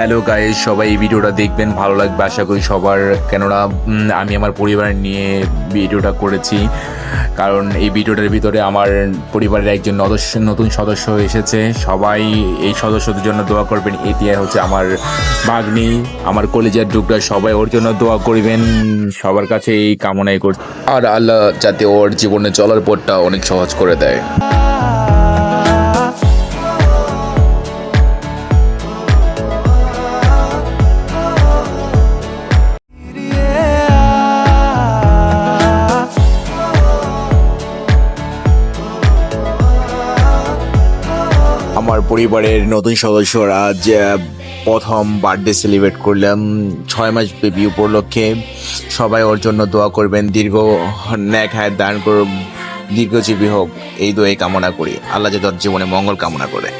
Hello guys সবাই এই ভিডিওটা দেখবেন, ভালো লাগবে। আশা করি সবার, কেননা আমি আমার পরিবার নিয়ে ভিডিওটা করেছি। কারণ এই ভিডিওটার ভিতরে আমার পরিবারের একজন নদস্য, নতুন সদস্য এসেছে। সবাই এই সদস্যদের জন্য দোয়া করবেন। এটি হচ্ছে আমার ভাগ্নি, আমার কলেজের ডুকরা সবাই ওর জন্য দোয়া করবেন। সবার কাছে এই কামনাই করছি। আর আল্লাহ যাতে ওর জীবনে চলার পথটা অনেক সহজ করে দেয়। আমার পরিবারের নতুন সদস্যরা যে প্রথম বার্থডে সেলিব্রেট করলাম, ছয় মাস বেবি উপলক্ষে সবাই ওর জন্য দোয়া করবেন, দীর্ঘ ন্যাক হায় দান করুন দীর্ঘজীবী হোক, এই দোয়াই কামনা করি। আল্লাহ যে তোর জীবনে মঙ্গল কামনা করে।